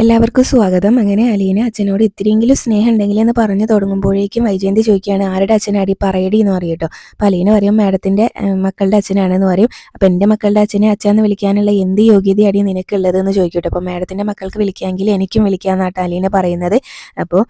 എല്ലാവർക്കും സ്വാഗതം. അങ്ങനെ അലീന അച്ഛനോട് ഇത്തിരിയെങ്കിലും സ്നേഹം ഉണ്ടെങ്കിൽ എന്ന് പറഞ്ഞു തുടങ്ങുമ്പോഴേക്കും വൈജയന്തി ചോദിക്കുകയാണ് ആരുടെ അച്ഛനാടി പറയടി എന്ന് പറയും കേട്ടോ. അപ്പം അലീന പറയും മാഡത്തിന്റെ മക്കളുടെ അച്ഛനാണെന്ന് പറയും. അപ്പം എന്റെ മക്കളുടെ അച്ഛനെ അച്ഛാന്ന് വിളിക്കാനുള്ള എന്ത് യോഗ്യതയാണ് നിനക്കുള്ളത്? എന്ന് ചോദിക്കട്ടെ അപ്പോൾ മാഡത്തിന്റെ മക്കൾക്ക് വിളിക്കാമെങ്കിൽ എനിക്കും വിളിക്കാമെന്നാട്ടോ അലീന പറയുന്നത്. അപ്പോൾ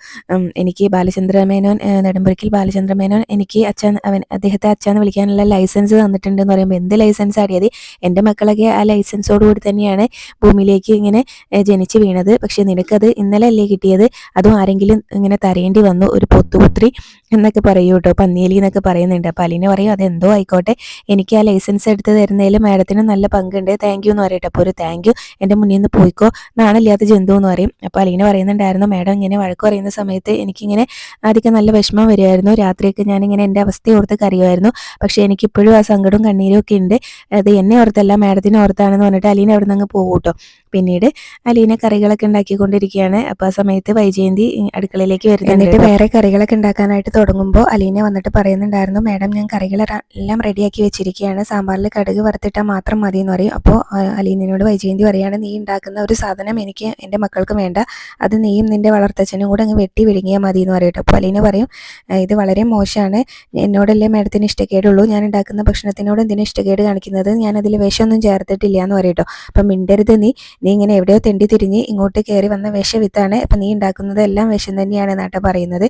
എനിക്ക് ബാലചന്ദ്രമേനോൻ നെടുമ്പുരക്കിൽ ബാലചന്ദ്രമേനോൻ എനിക്ക് അച്ഛൻ അവൻ അദ്ദേഹത്തെ അച്ഛാന്ന് വിളിക്കാനുള്ള ലൈസൻസ് തന്നിട്ടുണ്ട് എന്ന് പറയുമ്പോൾ എന്ത് ലൈസൻസ് ആടിയത് എന്റെ മക്കളൊക്കെ ആ ലൈസൻസോടുകൂടി തന്നെയാണ് ഭൂമിയിലേക്ക് ഇങ്ങനെ ജനിച്ച് വീണത്. പക്ഷെ നിനക്കത് ഇന്നലെ അല്ലേ കിട്ടിയത്? അതും ആരെങ്കിലും ഇങ്ങനെ തരേണ്ടി വന്നു ഒരു പൊത്തുപുത്രി എന്നൊക്കെ പറയൂ കേട്ടോ. പന്നിയലി എന്നൊക്കെ പറയുന്നുണ്ട്. അപ്പം അലീന പറയും അതെന്തോ ആയിക്കോട്ടെ. എനിക്ക് ആ ലൈസൻസ് എടുത്ത് തരുന്നതിൽ മാഡത്തിന് നല്ല പങ്കുണ്ട്. താങ്ക് യു എന്ന് പറയട്ടെ അപ്പോൾ ഒരു താങ്ക് യു എന്റെ മുന്നിൽ നിന്ന് പോയിക്കോ. നാണില്ലാത്ത ജന്തു എന്ന് പറയും. അപ്പോൾ അലീന പറയുന്നുണ്ടായിരുന്നു മാഡം ഇങ്ങനെ വഴക്ക് പറയുന്ന സമയത്ത് എനിക്കിങ്ങനെ ആദ്യമൊക്കെ നല്ല വിഷമം വരുമായിരുന്നു. രാത്രിയൊക്കെ ഞാനിങ്ങനെ എന്റെ അവസ്ഥ ഓർത്ത് കറിയുമായിരുന്നു പക്ഷേ എനിക്കിപ്പോഴും ആ സങ്കടവും കണ്ണീരും ഒക്കെ ഉണ്ട്. അത് എന്നെ ഓർത്തല്ല മാഡത്തിനെ ഓർത്താണെന്ന് പറഞ്ഞിട്ട് അലീന അവിടെ നിന്ന് അങ്ങ് പോകും കേട്ടോ. പിന്നീട് അലീന കറികളൊക്കെ ഉണ്ടാക്കിക്കൊണ്ടിരിക്കുകയാണ്. അപ്പോൾ ആ സമയത്ത് വൈജയന്തി അടുക്കളയിലേക്ക് വരുന്നത് എന്നിട്ട് വേറെ കറികളൊക്കെ ഉണ്ടാക്കാനായിട്ട് തുടങ്ങുമ്പോൾ അലീന വന്നിട്ട് പറയുന്നുണ്ടായിരുന്നു മാഡം ഞാൻ കറികൾ എല്ലാം റെഡിയാക്കി വെച്ചിരിക്കുകയാണ്. സാമ്പാറിൽ കടുക് വറുത്തിട്ടാൽ മാത്രം മതി എന്ന് പറയും അപ്പോൾ അലീനയോട് വൈജയന്തി പറയുകയാണ് നീ ഉണ്ടാക്കുന്ന ഒരു സാധനം എനിക്ക് എന്റെ മക്കൾക്ക് വേണ്ട. അത് നീയും നിന്റെ വളർത്തച്ഛനും കൂടെ അങ്ങ് വെട്ടി വിഴുങ്ങിയാൽ മതി എന്ന് പറയട്ടെ അപ്പോൾ അലീന പറയും ഇത് വളരെ മോശമാണ് എന്നോടല്ലേ മാഡത്തിന് ഇഷ്ടക്കേടുള്ളൂ? ഞാൻ ഉണ്ടാക്കുന്ന ഭക്ഷണത്തിനോട് എന്തിനാ ഇഷ്ടക്കേട് കാണിക്കുന്നത്? ഞാൻ അതിൽ വിഷമൊന്നും ചേർത്തിട്ടില്ല എന്ന് പറയട്ടോ അപ്പം മിണ്ടരുത് നീ. നീ ഇങ്ങനെ എവിടെയോ തെണ്ടി തിരിഞ്ഞ് ഇങ്ങോട്ട് കയറി വന്ന വിഷവിത്താണ്. അപ്പം നീ ഉണ്ടാക്കുന്നത് എല്ലാം വിഷം തന്നെയാണ് എന്നാട്ടോ പറയുന്നത്.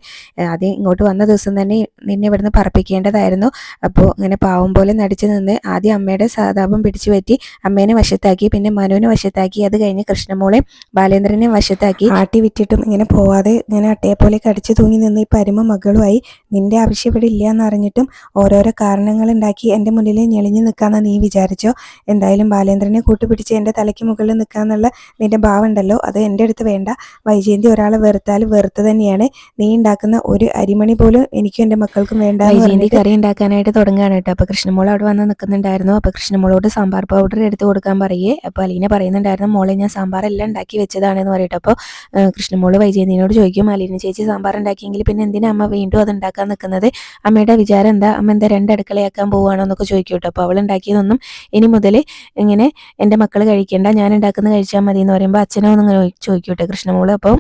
അത് ഇങ്ങോട്ട് വന്ന ദിവസം തന്നെ നിന്നെ ഇവിടുന്ന് പറപ്പിക്കേണ്ടതായിരുന്നു. അപ്പോൾ ഇങ്ങനെ പാവം പോലെ നടിച്ചു നിന്ന് ആദ്യം അമ്മയുടെ സാതാപം പിടിച്ചു പറ്റി അമ്മേനെ വശത്താക്കി പിന്നെ മനുവിനെ വശത്താക്കി അത് കഴിഞ്ഞ് കൃഷ്ണമോളെ ബാലേന്ദ്രനെ വശത്താക്കി. ആട്ടി വിറ്റിട്ടും ഇങ്ങനെ പോവാതെ ഇങ്ങനെ അട്ടയെ പോലെ കടിച്ചു തൂങ്ങി നിന്ന് ഈ പരമ മകളുമായി നിന്റെ ആവശ്യം ഇവിടെ ഇല്ല എന്നറിഞ്ഞിട്ടും ഓരോരോ കാരണങ്ങൾ ഉണ്ടാക്കി എന്റെ മുന്നിൽ ഞെളിഞ്ഞു നിൽക്കാമെന്ന് നീ വിചാരിച്ചോ? എന്തായാലും ബാലേന്ദ്രനെ കൂട്ടുപിടിച്ച് എന്റെ തലയ്ക്ക് മുകളിൽ നിൽക്കാന്നുള്ള നിന്റെ ഭാവം ഉണ്ടല്ലോ അത് എന്റെ അടുത്ത് വേണ്ട. വൈജയന്തി ഒരാളെ വെറുത്താൽ വെറുത്ത് തന്നെയാണ്. നീ ഉണ്ടാക്കുന്ന ഒരു അരിമണി പോലും എനിക്കും എന്റെ മക്കൾക്കും വേണ്ട വൈജയന്തി കറി ഉണ്ടാക്കാനായിട്ട് തുടങ്ങുകയാണ് കേട്ടോ. അപ്പോൾ കൃഷ്ണമോൾ അവിടെ വന്ന് നിൽക്കുന്നുണ്ടായിരുന്നു. അപ്പോൾ കൃഷ്ണമോളോട് സാമ്പാർ പൗഡർ എടുത്ത് കൊടുക്കാൻ പറയേ. അപ്പോൾ അലീന പറയുന്നുണ്ടായിരുന്നു മോളെ ഞാൻ സാമ്പാർ എല്ലാം ഉണ്ടാക്കി വെച്ചതാണെന്ന് പറയട്ടെ. അപ്പോൾ കൃഷ്ണമോൾ വൈജയന്തിനോട് ചോദിക്കും അലീന ചേച്ചി സാമ്പാർ ഉണ്ടാക്കിയെങ്കിൽ പിന്നെ എന്തിനാ അമ്മ വീണ്ടും അത് ഉണ്ടാക്കാൻ നിൽക്കുന്നത്? അമ്മയുടെ വിചാരം എന്താ? അമ്മ എന്താ രണ്ട് അടുക്കളയാക്കാൻ പോവുകയാണോ? എന്നൊക്കെ ചോദിക്കും കേട്ടോ. അപ്പോൾ അവൾ ഉണ്ടാക്കിയതൊന്നും ഇനി മുതൽ ഇങ്ങനെ എന്റെ മക്കൾ കഴിക്കേണ്ട ഞാൻ ഉണ്ടാക്കുന്ന കഴിച്ചാൽ മതി എന്ന് പറയുമ്പോൾ അച്ഛനെ ഒന്ന് ചോദിക്കൂട്ടെ കൃഷ്ണമോൾ അപ്പോൾ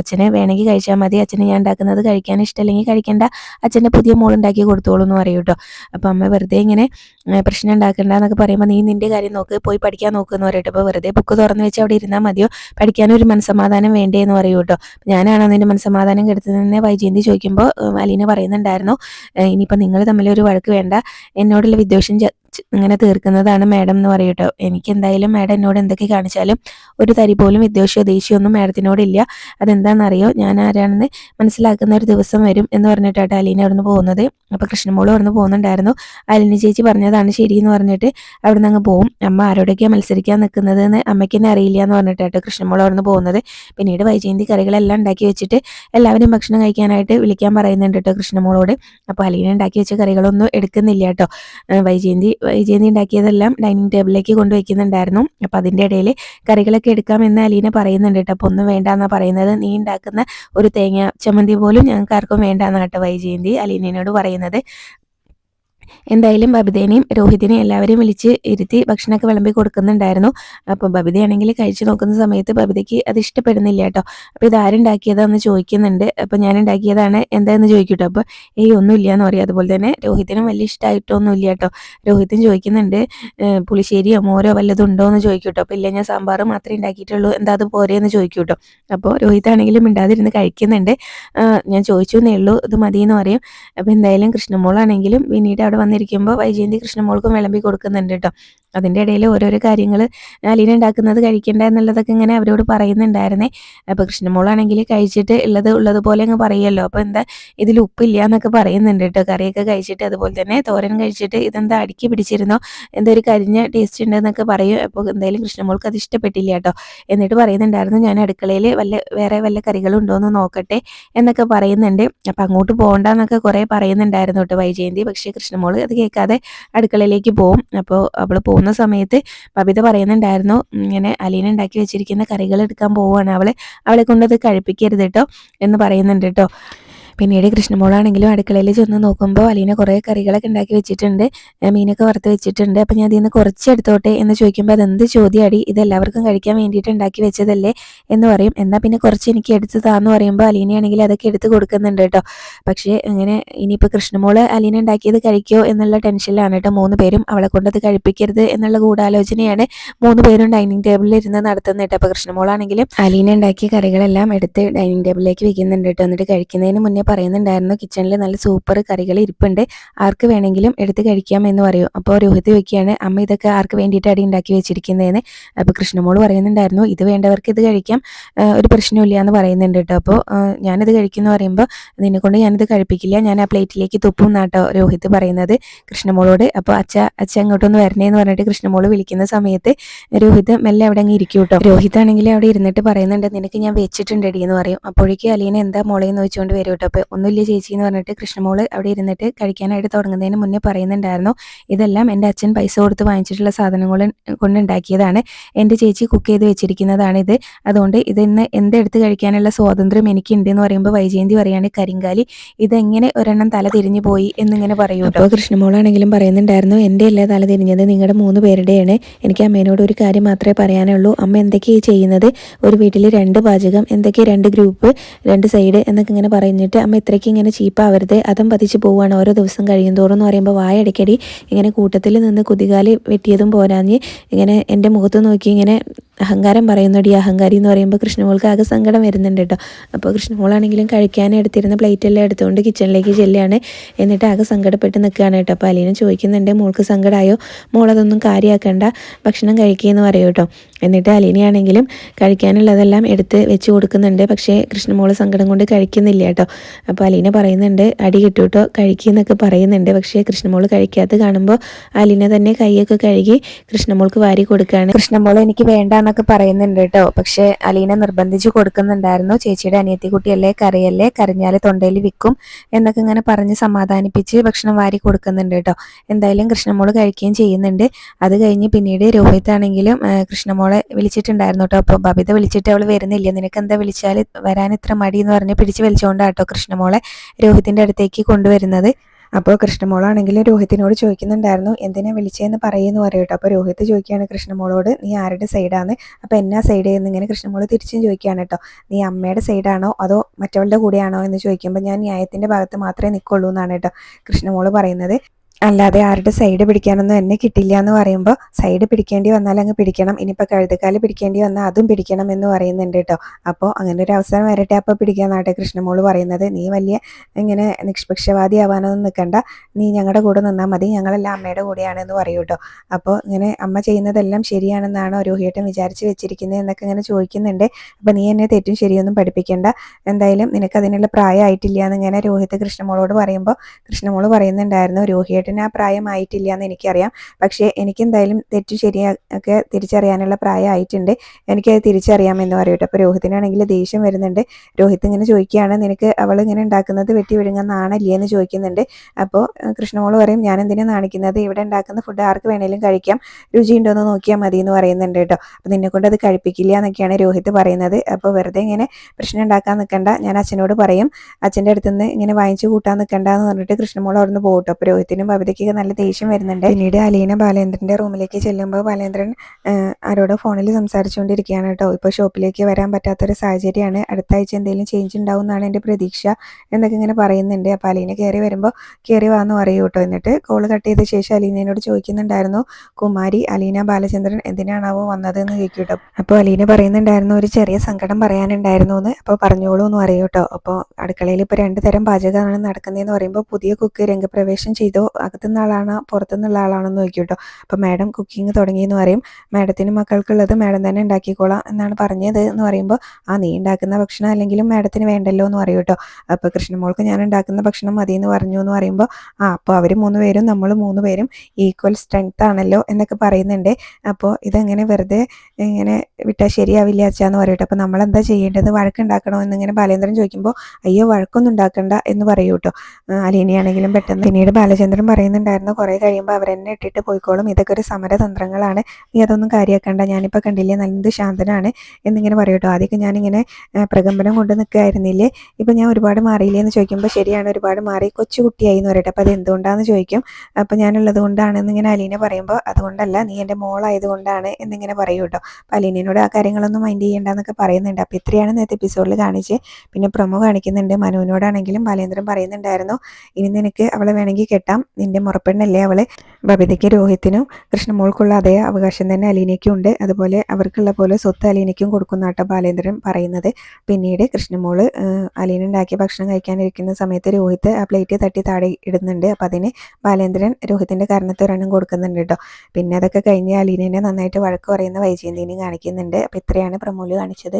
അച്ഛനെ വേണമെങ്കിൽ കഴിച്ചാൽ മതി. അച്ഛനെ ഞാൻ ഉണ്ടാക്കുന്നത് കഴിക്കാൻ ഇഷ്ടമല്ലെങ്കിൽ കഴിക്കേണ്ട. അച്ഛന്റെ പുതിയ മോൾ ഉണ്ടാക്കി കൊടുത്തോളൂ എന്ന് പറയും കേട്ടോ. അപ്പോൾ അമ്മ വെറുതെ ഇങ്ങനെ പ്രശ്നം ഉണ്ടാക്കണ്ട എന്നൊക്കെ പറയുമ്പോൾ നീ നിന്റെ കാര്യം നോക്ക് പോയി പഠിക്കാൻ നോക്കുക എന്ന് പറയട്ടെ അപ്പോൾ വെറുതെ ബുക്ക് തുറന്ന് വെച്ച് അവിടെ ഇരുന്നാൽ മതിയോ? പഠിക്കാനൊരു മനസ്സമാധാനം വേണ്ടേ എന്ന് പറയൂ കേട്ടോ. ഞാനാണോ നിന്റെ മനസ്സമാധാനം കെടുത്തതെന്ന് വൈജയന്തി ചോദിക്കുമ്പോൾ അലീന പറയുന്നുണ്ടായിരുന്നു ഇനിയിപ്പോൾ നിങ്ങൾ തമ്മിലൊരു വഴക്ക് വേണ്ട. എന്നോടുള്ള വിദ്വേഷം ഇങ്ങനെ തീർക്കുന്നതാണ് മാഡം എന്ന് പറയട്ടോ. എനിക്ക് എന്തായാലും മാഡം എന്നോട് എന്തൊക്കെ കാണിച്ചാലും ഒരു തരി പോലും വിദ്വേഷമോ ദേഷ്യമൊന്നും മാഡത്തിനോടില്ല അതെന്താണെന്നറിയോ ഞാൻ ആരാണെന്ന് മനസ്സിലാക്കുന്ന ഒരു ദിവസം വരും എന്ന് പറഞ്ഞിട്ടാട്ടോ അലീന അവിടുന്ന് പോകുന്നത്. അപ്പോൾ കൃഷ്ണമോളും അവിടുന്ന് പോകുന്നുണ്ടായിരുന്നു. അലീന ചേച്ചി പറഞ്ഞതാണ് ശരി എന്ന് പറഞ്ഞിട്ട് അവിടുന്ന് അങ്ങ് പോകും അമ്മ ആരോടൊക്കെയാണ് മത്സരിക്കാൻ നിൽക്കുന്നത് എന്ന് അമ്മയ്ക്ക് തന്നെ അറിയില്ല എന്ന് പറഞ്ഞിട്ടാട്ടോ കൃഷ്ണമോൾ അവിടുന്ന് പോകുന്നത്. പിന്നീട് വൈജയന്തി കറികളെല്ലാം ഉണ്ടാക്കി വെച്ചിട്ട് എല്ലാവരും ഭക്ഷണം കഴിക്കാനായിട്ട് വിളിക്കാൻ പറയുന്നുണ്ട് കേട്ടോ കൃഷ്ണമോളോട്. അപ്പോൾ അലീന ഉണ്ടാക്കി വെച്ച കറികളൊന്നും എടുക്കുന്നില്ല കേട്ടോ. വൈജയന്തി വൈജയന്തി ഉണ്ടാക്കിയതെല്ലാം ഡൈനിങ് ടേബിളിലേക്ക് കൊണ്ടുവയ്ക്കുന്നുണ്ടായിരുന്നു. അപ്പോൾ അതിന്റെ ഇടയിൽ കറികളൊക്കെ എടുക്കാമെന്ന് അലീന പറയുന്നുണ്ട് കേട്ടോ. അപ്പോൾ ഒന്നും വേണ്ട എന്നാണ് പറയുന്നത്. നീ ഉണ്ടാക്കുന്ന ഒരു തേങ്ങ ചമ്മന്തി പോലും ഞങ്ങൾക്ക് ആർക്കും വേണ്ടെന്നാണ് കേട്ടോ വൈജയന്തി അലീനയോട് പറയുന്നത്. എന്തായാലും ബബിതേനെയും രോഹിതിനെയും എല്ലാവരെയും വിളിച്ച് ഇരുത്തി ഭക്ഷണമൊക്കെ വിളമ്പി കൊടുക്കുന്നുണ്ടായിരുന്നു. അപ്പോൾ ബബിതയാണെങ്കിൽ കഴിച്ചു നോക്കുന്ന സമയത്ത് ബബിതയ്ക്ക് അത് ഇഷ്ടപ്പെടുന്നില്ല കേട്ടോ. അപ്പോൾ ഇത് ആരുണ്ടാക്കിയതാന്ന് ചോദിക്കുന്നുണ്ട്. അപ്പോൾ ഞാൻ ഉണ്ടാക്കിയതാണ് എന്താണെന്ന് ചോദിക്കട്ടോ? അപ്പോൾ ഏയ് ഒന്നുമില്ല എന്ന് പറയും. അതുപോലെ തന്നെ രോഹിതിനും വലിയ ഇഷ്ടമായിട്ടൊന്നും ഇല്ല കേട്ടോ. രോഹിതും ചോദിക്കുന്നുണ്ട് പുളിശ്ശേരിയോ മോരോ വല്ലതും ഉണ്ടോ എന്ന് ചോദിക്കട്ടോ? അപ്പോൾ ഇല്ല ഞാൻ സാമ്പാർ മാത്രമേ ഉണ്ടാക്കിയിട്ടുള്ളൂ. എന്താ അത് പോരെയെന്ന് ചോദിക്കൂട്ടോ? അപ്പോൾ രോഹിതാണെങ്കിലും മിണ്ടാതിരുന്ന് കഴിക്കുന്നുണ്ട്. ഞാൻ ചോദിച്ചു എന്നേ ഉള്ളൂ. ഇത് മതിയെന്ന് പറയും. അപ്പോൾ എന്തായാലും കൃഷ്ണമോളാണെങ്കിലും പിന്നീട് അവിടെ വന്നിരിക്കുമ്പോൾ വൈജയന്തി കൃഷ്ണമോൾക്കും വിളമ്പി കൊടുക്കുന്നുണ്ട് കേട്ടോ അതിന്റെ ഇടയിൽ ഓരോരോ കാര്യങ്ങൾ അലീന ഉണ്ടാക്കുന്നത് കഴിക്കേണ്ട എന്നുള്ളതൊക്കെ ഇങ്ങനെ അവരോട് പറയുന്നുണ്ടായിരുന്നേ. അപ്പോൾ കൃഷ്ണമോളാണെങ്കിൽ കഴിച്ചിട്ട് ഉള്ളത് ഉള്ളതുപോലെ അങ്ങ് പറയുമല്ലോ. അപ്പോൾ എന്താ ഇതിൽ ഉപ്പില്ല എന്നൊക്കെ പറയുന്നുണ്ട് കേട്ടോ. കറിയൊക്കെ കഴിച്ചിട്ട് അതുപോലെ തന്നെ തോരൻ കഴിച്ചിട്ട് ഇതെന്താ അടുക്കി പിടിച്ചിരുന്നോ? എന്താ ഒരു കരിഞ്ഞ ടേസ്റ്റ് ഉണ്ടെന്നൊക്കെ പറയും. അപ്പോൾ എന്തായാലും കൃഷ്ണമോൾക്ക് അത് ഇഷ്ടപ്പെട്ടില്ല കേട്ടോ. എന്നിട്ട് പറയുന്നുണ്ടായിരുന്നു ഞാൻ അടുക്കളയിൽ വല്ല വേറെ വല്ല കറികളുണ്ടോ എന്ന് നോക്കട്ടെ എന്നൊക്കെ പറയുന്നുണ്ട്. അപ്പോൾ അങ്ങോട്ട് പോകണ്ടെന്നൊക്കെ കുറേ പറയുന്നുണ്ടായിരുന്നു കേട്ടോ വൈജയന്തി. പക്ഷേ കൃഷ്ണമോൾ അത് കേൾക്കാതെ അടുക്കളയിലേക്ക് പോകും അപ്പോൾ അവൾ പോകുന്ന സമയത്ത് ബബിത പറയുന്നുണ്ടായിരുന്നു ഇങ്ങനെ അലീന ഉണ്ടാക്കി വെച്ചിരിക്കുന്ന കറികൾ എടുക്കാൻ പോവുകയാണ് അവളെ. അവളെ കൊണ്ടത് കഴിപ്പിക്കരുത് കേട്ടോ എന്ന് പറയുന്നുണ്ട് കേട്ടോ പിന്നീട് കൃഷ്ണമോളാണെങ്കിലും അടുക്കളയിൽ ചെന്ന് നോക്കുമ്പോൾ അലീന കുറേ കറികളൊക്കെ ഉണ്ടാക്കി വെച്ചിട്ടുണ്ട് മീനൊക്കെ വറുത്ത് വെച്ചിട്ടുണ്ട്. അപ്പം ഞാൻ അതിൽ നിന്ന് കുറച്ച് എടുത്തോട്ടെ എന്ന് ചോദിക്കുമ്പോൾ അതെന്ത് ചോദ്യമാടി ഇത് എല്ലാവർക്കും കഴിക്കാൻ വേണ്ടിയിട്ട് ഉണ്ടാക്കി വെച്ചതല്ലേ എന്ന് പറയും. എന്നാൽ പിന്നെ കുറച്ച് എനിക്ക് എടുത്ത് താന്ന് പറയുമ്പോൾ അലീനയാണെങ്കിൽ അതൊക്കെ എടുത്ത് കൊടുക്കുന്നുണ്ട് കേട്ടോ. പക്ഷേ ഇങ്ങനെ ഇനിയിപ്പോൾ കൃഷ്ണമോൾ അലീന ഉണ്ടാക്കിയത് കഴിക്കോ എന്നുള്ള ടെൻഷനിലാണ് കേട്ടോ. മൂന്ന് പേരും അവളെ കൊണ്ടത് കഴിപ്പിക്കരുത് എന്നുള്ള ഗൂഢാലോചനയാണ് മൂന്ന് പേരും ഡൈനിങ് ടേബിളിൽ ഇരുന്ന് നടത്തുന്നത് കേട്ടോ. അപ്പോൾ കൃഷ്ണമോളാണെങ്കിലും അലീന ഉണ്ടാക്കിയ കറികളെല്ലാം എടുത്ത് ഡൈനിങ് ടേബിളിലേക്ക് വെക്കുന്നുണ്ട് കേട്ടോ. എന്നിട്ട് കഴിക്കുന്നതിന് മുന്നേ പറയുന്നുണ്ടായിരുന്നു കിച്ചണിൽ നല്ല സൂപ്പർ കറികൾ ഇരിപ്പുണ്ട് ആർക്ക് വേണമെങ്കിലും എടുത്ത് കഴിക്കാം എന്ന് പറയും. അപ്പോൾ രോഹിത് വയ്ക്കുകയാണ് അമ്മ ഇതൊക്കെ ആർക്ക് അടി ഉണ്ടാക്കി വെച്ചിരിക്കുന്നതെന്ന് അപ്പോൾ കൃഷ്ണമോൾ പറയുന്നുണ്ടായിരുന്നു ഇത് വേണ്ടവർക്ക് ഇത് കഴിക്കാം ഒരു പ്രശ്നമില്ല എന്ന് പറയുന്നുണ്ട് കേട്ടോ അപ്പോൾ ഞാനിത് കഴിക്കുന്നു പറയുമ്പോൾ നിന്നെ കൊണ്ട് ഞാനിത് കഴിപ്പിക്കില്ല ഞാൻ ആ പ്ലേറ്റിലേക്ക് തുപ്പും എന്നാട്ടോ രോഹിത് പറയുന്നത് കൃഷ്ണമോളോട്. അപ്പോൾ അച്ഛ അച്ഛ അങ്ങോട്ടൊന്ന് വരണേന്ന് പറഞ്ഞിട്ട് കൃഷ്ണമോൾ വിളിക്കുന്ന സമയത്ത് രോഹിത് മെല്ലെ അവിടെ അങ്ങ് ഇരിക്കും കേട്ടോ രോഹിത് ആണെങ്കിൽ അവിടെ ഇരുന്നിട്ട് പറയുന്നുണ്ട് നിനക്ക് ഞാൻ വെച്ചിട്ടുണ്ടടി എന്ന് പറയും. അപ്പോഴേക്കും അലീന എന്താ മോളേന്ന് ചോദിച്ചുകൊണ്ട് വരും കേട്ടോ അപ്പോൾ ഒന്നുമില്ല ചേച്ചി എന്ന് പറഞ്ഞിട്ട് കൃഷ്ണമോൾ അവിടെ ഇരുന്നിട്ട് കഴിക്കാനായിട്ട് തുടങ്ങുന്നതിന് മുന്നേ പറയുന്നുണ്ടായിരുന്നു. ഇതെല്ലാം എന്റെ അച്ഛൻ പൈസ കൊടുത്ത് വാങ്ങിച്ചിട്ടുള്ള സാധനങ്ങൾ കൊണ്ടുണ്ടാക്കിയതാണ്. എന്റെ ചേച്ചി കുക്ക് ചെയ്ത് വെച്ചിരിക്കുന്നതാണ് ഇത്. അതുകൊണ്ട് ഇതിന്ന് എന്തെടുത്ത് കഴിക്കാനുള്ള സ്വാതന്ത്ര്യം എനിക്കുണ്ട് എന്ന് പറയുമ്പോൾ വൈജയന്തി പറയാണ് കരിങ്കാലി ഇതെങ്ങനെ ഒരെണ്ണം തല തിരിഞ്ഞു പോയി? എന്നിങ്ങനെ പറയൂ അപ്പോൾ കൃഷ്ണമോളാണെങ്കിലും പറയുന്നുണ്ടായിരുന്നു എന്റെ അല്ലേ തല തിരിഞ്ഞത് നിങ്ങളുടെ മൂന്ന് പേരുടെയാണ്. എനിക്ക് അമ്മേനോട് ഒരു കാര്യം മാത്രമേ പറയാനുള്ളൂ. അമ്മ എന്തൊക്കെയാണ് ചെയ്യുന്നത്? ഒരു വീട്ടിൽ രണ്ട് പാചകം എന്തൊക്കെ രണ്ട് ഗ്രൂപ്പ് രണ്ട് സൈഡ് എന്നൊക്കെ ഇങ്ങനെ പറഞ്ഞിട്ട് അമ്മ ഇത്രയ്ക്ക് ഇങ്ങനെ ചീപ്പാവരുത് അതും പതിച്ച് പോവുകയാണ്. ഓരോ ദിവസം കഴിയും തോറും എന്ന് പറയുമ്പോൾ വായടക്കടി ഇങ്ങനെ കൂട്ടത്തിൽ നിന്ന് കുതികാലി വെട്ടിയതും പോരാഞ്ഞ് ഇങ്ങനെ എന്റെ മുഖത്ത് നോക്കി ഇങ്ങനെ അഹങ്കാരം പറയുന്നടി അഹങ്കാരി എന്ന് പറയുമ്പോൾ കൃഷ്ണമോൾക്ക് ആകെ സങ്കടം വരുന്നുണ്ട് കേട്ടോ അപ്പോൾ കൃഷ്ണമോളാണെങ്കിലും കഴിക്കാൻ എടുത്തിരുന്ന പ്ലേറ്റെല്ലാം എടുത്തുകൊണ്ട് കിച്ചണിലേക്ക് ചെല്ലുകയാണ്. എന്നിട്ട് ആകെ സങ്കടപ്പെട്ട് നിൽക്കുകയാണ് കേട്ടോ അപ്പോൾ അലീന ചോദിക്കുന്നുണ്ട് മോൾക്ക് സങ്കടമായോ മോളതൊന്നും കാര്യമാക്കണ്ട ഭക്ഷണം കഴിക്കുകയെന്ന് പറയൂ കേട്ടോ എന്നിട്ട് അലീനയാണെങ്കിലും കഴിക്കാനുള്ളതെല്ലാം എടുത്ത് വെച്ച് കൊടുക്കുന്നുണ്ട്. പക്ഷേ കൃഷ്ണമോൾ സങ്കടം കൊണ്ട് കഴിക്കുന്നില്ല കേട്ടോ അപ്പോൾ അലീന പറയുന്നുണ്ട് അടി കിട്ടു കേട്ടോ കഴിക്കുന്നൊക്കെ പറയുന്നുണ്ട്. പക്ഷേ കൃഷ്ണമോൾ കഴിക്കാത്ത കാണുമ്പോൾ അലീന തന്നെ കൈയൊക്കെ കഴുകി കൃഷ്ണമോൾക്ക് വാരി കൊടുക്കുകയാണ്. കൃഷ്ണമോൾ എനിക്ക് വേണ്ട എന്നൊക്കെ പറയുന്നുണ്ട് കേട്ടോ. പക്ഷെ അലീന നിർബന്ധിച്ചു കൊടുക്കുന്നുണ്ടായിരുന്നു. ചേച്ചിയുടെ അനിയത്തി കുട്ടിയല്ലേ കറിയല്ലേ കരഞ്ഞാൽ തൊണ്ടയിൽ വിൽക്കും എന്നൊക്കെ ഇങ്ങനെ പറഞ്ഞ് സമാധാനിപ്പിച്ച് ഭക്ഷണം വാരി കൊടുക്കുന്നുണ്ട് കേട്ടോ. എന്തായാലും കൃഷ്ണമോൾ കഴിക്കുകയും ചെയ്യുന്നുണ്ട്. അത് കഴിഞ്ഞ് പിന്നീട് രോഹിത് ആണെങ്കിലും കൃഷ്ണമോളെ വിളിച്ചിട്ടുണ്ടായിരുന്നു കേട്ടോ. അപ്പോൾ ബബിത വിളിച്ചിട്ട് അവൾ വരുന്നില്ല. നിനക്ക് എന്താ വിളിച്ചാൽ വരാൻ ഇത്ര മടി എന്ന് പറഞ്ഞ് പിടിച്ച് വലിച്ചുകൊണ്ടാട്ടോ കൃഷ്ണമോളെ രോഹിത്തിന്റെ അടുത്തേക്ക് കൊണ്ടുവരുന്നത്. അപ്പോൾ കൃഷ്ണമോളാണെങ്കിൽ രോഹിത്തിനോട് ചോദിക്കുന്നുണ്ടായിരുന്നു എന്തിനാ വിളിച്ചതെന്ന് പറയുമെന്ന് പറയട്ടോ അപ്പോൾ രോഹിത് ചോദിക്കുകയാണ് കൃഷ്ണമോളോട് നീ ആരുടെ സൈഡാണ് അപ്പോൾ എന്നാ സൈഡ് എന്ന് ഇങ്ങനെ കൃഷ്ണമോൾ തിരിച്ചും ചോദിക്കുകയാണ് കേട്ടോ നീ അമ്മയുടെ സൈഡാണോ അതോ മറ്റവളുടെ കൂടെയാണോ? എന്ന് ചോദിക്കുമ്പോൾ ഞാൻ ന്യായത്തിന്റെ ഭാഗത്ത് മാത്രമേ നിൽക്കുള്ളൂ എന്നാണ് കേട്ടോ കൃഷ്ണമോൾ പറയുന്നത്. അല്ലാതെ ആരുടെ സൈഡ് പിടിക്കാനൊന്നും എന്നെ കിട്ടില്ല എന്ന് പറയുമ്പോൾ സൈഡ് പിടിക്കേണ്ടി വന്നാൽ അങ്ങ് പിടിക്കണം. ഇനിയിപ്പോൾ കഴുതക്കാൽ പിടിക്കേണ്ടി വന്നാൽ അതും പിടിക്കണം എന്ന് പറയുന്നുണ്ട് കേട്ടോ. അപ്പോൾ അങ്ങനെ ഒരു അവസരം വരട്ടെ. അപ്പോൾ പിടിക്കാന്നാട്ടെ കൃഷ്ണമോൾ പറയുന്നത് നീ വലിയ ഇങ്ങനെ നിഷ്പക്ഷവാദി ആവാനൊന്നും നിൽക്കണ്ട നീ ഞങ്ങളുടെ കൂടെ നിന്നാൽ മതി. ഞങ്ങളെല്ലാം അമ്മയുടെ കൂടെയാണെന്ന് പറയൂ കേട്ടോ. അപ്പോൾ ഇങ്ങനെ അമ്മ ചെയ്യുന്നതെല്ലാം ശരിയാണെന്നാണ് രോഹിയേട്ടൻ വിചാരിച്ച് വെച്ചിരിക്കുന്നത് എന്നൊക്കെ ഇങ്ങനെ ചോദിക്കുന്നുണ്ട്. അപ്പോൾ നീ എന്നെ തെറ്റും ശരിയൊന്നും പഠിപ്പിക്കേണ്ട. എന്തായാലും നിനക്ക് അതിനുള്ള പ്രായമായിട്ടില്ല എന്നിങ്ങനെ രോഹിത് കൃഷ്ണമോളോട് പറയുമ്പോൾ കൃഷ്ണമോൾ പറയുന്നുണ്ടായിരുന്നു. രോഹിയേട്ടൻ ചേട്ടന് ആ പ്രായമായിട്ടില്ല എന്ന് എനിക്കറിയാം. പക്ഷേ എനിക്ക് എനിക്കെന്തായാലും തെറ്റ് ശരിയൊക്കെ തിരിച്ചറിയാനുള്ള പ്രായമായിട്ടുണ്ട്. എനിക്കത് തിരിച്ചറിയാമെന്ന് പറയട്ടെ. അപ്പോൾ രോഹിത്തിനാണെങ്കിൽ ദേഷ്യം വരുന്നുണ്ട്. രോഹിത് ഇങ്ങനെ ചോദിക്കുകയാണ് നിനക്ക് അവൾ ഇങ്ങനെ ഉണ്ടാക്കുന്നത് വെട്ടി വിഴുങ്ങുന്നതാണല്ലേ? എന്ന് ചോദിക്കുന്നുണ്ട്. അപ്പോൾ കൃഷ്ണമോൾ പറയും ഞാൻ എന്തിനാ നാണിക്കുന്നത്? ഇവിടെ ഉണ്ടാക്കുന്ന ഫുഡ് ആർക്ക് വേണേലും കഴിക്കാം. രുചിയുണ്ടോ എന്ന് നോക്കിയാൽ മതി എന്ന് പറയുന്നുണ്ട് കേട്ടോ. അപ്പോൾ നിന്നെ കൊണ്ട് അത് കഴിപ്പിക്കില്ല എന്നൊക്കെയാണ് രോഹിത് പറയുന്നത്. അപ്പോൾ വെറുതെ ഇങ്ങനെ പ്രശ്നം ഉണ്ടാക്കാൻ നിൽക്കണ്ട ഞാൻ അച്ഛനോട് പറയും അച്ഛന്റെ അടുത്തുനിന്ന് ഇങ്ങനെ വാങ്ങിച്ചു കൂട്ടാൻ നിൽക്കണ്ട എന്ന് പറഞ്ഞിട്ട് കൃഷ്ണമോൾ അവിടെ നിന്ന് പോകട്ടോ അപ്പോൾ രോഹിത്തിനും കവിതയ്ക്ക് നല്ല ദേഷ്യം വരുന്നുണ്ട്. പിന്നീട് അലീന ബാലേന്ദ്രന്റെ റൂമിലേക്ക് ചെല്ലുമ്പോൾ ബാലേന്ദ്രൻ ആരോടോ ഫോണിൽ സംസാരിച്ചുകൊണ്ടിരിക്കുകയാണ് കേട്ടോ. ഇപ്പോൾ ഷോപ്പിലേക്ക് വരാൻ പറ്റാത്തൊരു സാഹചര്യമാണ്. അടുത്ത ആഴ്ച എന്തെങ്കിലും ചേഞ്ച് ഉണ്ടാവും എന്നാണ് എന്റെ പ്രതീക്ഷ എന്നൊക്കെ ഇങ്ങനെ പറയുന്നുണ്ട്. അപ്പോൾ അലീന കയറി വരുമ്പോൾ കയറി വാന്ന് പറയൂ കേട്ടോ. എന്നിട്ട് കോൾ കട്ട് ചെയ്ത ശേഷം അലീനയോട് ചോദിക്കുന്നുണ്ടായിരുന്നു കുമാരി അലീന ബാലചന്ദ്രൻ എന്തിനാണാവോ വന്നതെന്ന് ചോദിക്കും കേട്ടോ. അപ്പോൾ അലീന പറയുന്നുണ്ടായിരുന്നു ഒരു ചെറിയ സങ്കടം പറയാനുണ്ടായിരുന്നു എന്ന്. അപ്പോൾ പറഞ്ഞോളൂ എന്ന് പറയൂ കേട്ടോ. അപ്പോൾ അടുക്കളയിൽ ഇപ്പോൾ രണ്ട് തരം പാചകമാണ് നടക്കുന്നതെന്ന് പറയുമ്പോൾ പുതിയ കുക്ക് രംഗപ്രവേശം ചെയ്തോ. അകത്തുനിന്ന ആളാണോ പുറത്തുനിന്നുള്ള ആളാണോ എന്ന് നോക്കി കേട്ടോ അപ്പോൾ മാഡം കുക്കിംഗ് തുടങ്ങിയെന്ന് പറയും. മാഡത്തിന് മക്കൾക്കുള്ളത് മാഡം തന്നെ ഉണ്ടാക്കിക്കോളാം എന്നാണ് പറഞ്ഞത് എന്ന് പറയുമ്പോൾ ആ നീ ഉണ്ടാക്കുന്ന ഭക്ഷണം അല്ലെങ്കിലും മാഡത്തിന് വേണ്ടല്ലോ എന്ന് പറയും കേട്ടോ. അപ്പോൾ കൃഷ്ണമോൾക്ക് ഞാൻ ഉണ്ടാക്കുന്ന ഭക്ഷണം മതി എന്ന് പറഞ്ഞു എന്ന് പറയുമ്പോൾ ആ അപ്പോൾ അവർ മൂന്ന് പേരും നമ്മൾ മൂന്ന് പേരും ഈക്വൽ സ്ട്രെങ്ത് ആണല്ലോ എന്നൊക്കെ പറയുന്നുണ്ട്. അപ്പോൾ ഇതെങ്ങനെ വെറുതെ ഇങ്ങനെ വിട്ടാൽ ശരിയാവില്ല അച്ഛാന്ന് പറയട്ടെ അപ്പോൾ നമ്മൾ എന്താ ചെയ്യേണ്ടത്? വഴക്കുണ്ടാക്കണോ എന്നിങ്ങനെ ബാലേന്ദ്രൻ ചോദിക്കുമ്പോൾ അയ്യോ വഴക്കൊന്നും ഉണ്ടാക്കണ്ട എന്ന് പറയൂ കേട്ടോ. അലീനയാണെങ്കിലും പെട്ടെന്ന്. പിന്നീട് ബാലചന്ദ്രൻ പറയുന്നുണ്ടായിരുന്നു. കുറേ കഴിയുമ്പോൾ അവരെന്നെ ഇട്ടിട്ട് പോയിക്കോളും. ഇതൊക്കെ ഒരു സമരതന്ത്രങ്ങളാണ്. നീ അതൊന്നും കാര്യമാക്കണ്ട ഞാനിപ്പോൾ കണ്ടില്ലേ? നല്ല ശാന്തനാണ് എന്നിങ്ങനെ പറയട്ടോ ആദ്യമൊക്കെ ഞാനിങ്ങനെ പ്രകമ്പനം കൊണ്ട് നിൽക്കുകയായിരുന്നില്ലേ ഇപ്പം ഞാൻ ഒരുപാട് മാറിയില്ലേ എന്ന് ചോദിക്കുമ്പോൾ ശരിയാണ് ഒരുപാട് മാറി. കൊച്ചു കുട്ടിയായി എന്ന് പറയട്ടെ. അപ്പോൾ അത് എന്തുകൊണ്ടാണെന്ന് ചോദിക്കും. അപ്പോൾ ഞാനുള്ളത് കൊണ്ടാണെന്ന് ഇങ്ങനെ അലീന പറയുമ്പോൾ അതുകൊണ്ടല്ല നീ എന്റെ മോളായത് കൊണ്ടാണ് എന്നിങ്ങനെ പറയും കേട്ടോ. അപ്പോൾ അലീനയോട് ആ കാര്യങ്ങളൊന്നും മൈൻഡ് ചെയ്യേണ്ടെന്നൊക്കെ പറയുന്നുണ്ട്. അപ്പോൾ ഇത്രയാണ് നേരത്തെ എപ്പിസോഡിൽ കാണിച്ച്. പിന്നെ പ്രൊമോ കാണിക്കുന്നുണ്ട്. മനുവിനോടാണെങ്കിലും ബാലേന്ദ്രൻ പറയുന്നുണ്ടായിരുന്നു. ഇനി നിനക്ക് അവളെ വേണമെങ്കിൽ കെട്ടാം. നിന്റെ മുറപ്പെണ്ണല്ലേ അവളെ? ബബിതയ്ക്ക് രോഹിത്തിനും കൃഷ്ണമോൾക്കുള്ള അതേ അവകാശം തന്നെ അലീനയ്ക്കും ഉണ്ട് അതുപോലെ അവർക്കുള്ള പോലെ സ്വത്ത് അലീനയ്ക്കും കൊടുക്കുന്ന കേട്ടോ ബാലേന്ദ്രൻ പറയുന്നത് പിന്നീട് കൃഷ്ണമോൾ ഏഹ്, അലീന ഉണ്ടാക്കിയ ഭക്ഷണം കഴിക്കാനിരിക്കുന്ന സമയത്ത് രോഹിത്ത് ആ പ്ലേറ്റ് തട്ടി താഴെ ഇടുന്നുണ്ട്. അപ്പം അതിന് ബാലേന്ദ്രൻ രോഹിത്തിന്റെ കാരണത്ത് ഒരെണ്ണം കൊടുക്കുന്നുണ്ട് കേട്ടോ പിന്നെ അതൊക്കെ കഴിഞ്ഞ് അലീനനെ നന്നായിട്ട് വഴക്ക് പറയുന്ന വൈജയന്തിനെയും കാണിക്കുന്നുണ്ട്. അപ്പം ഇത്രയാണ് പ്രമോൽ കാണിച്ചത്.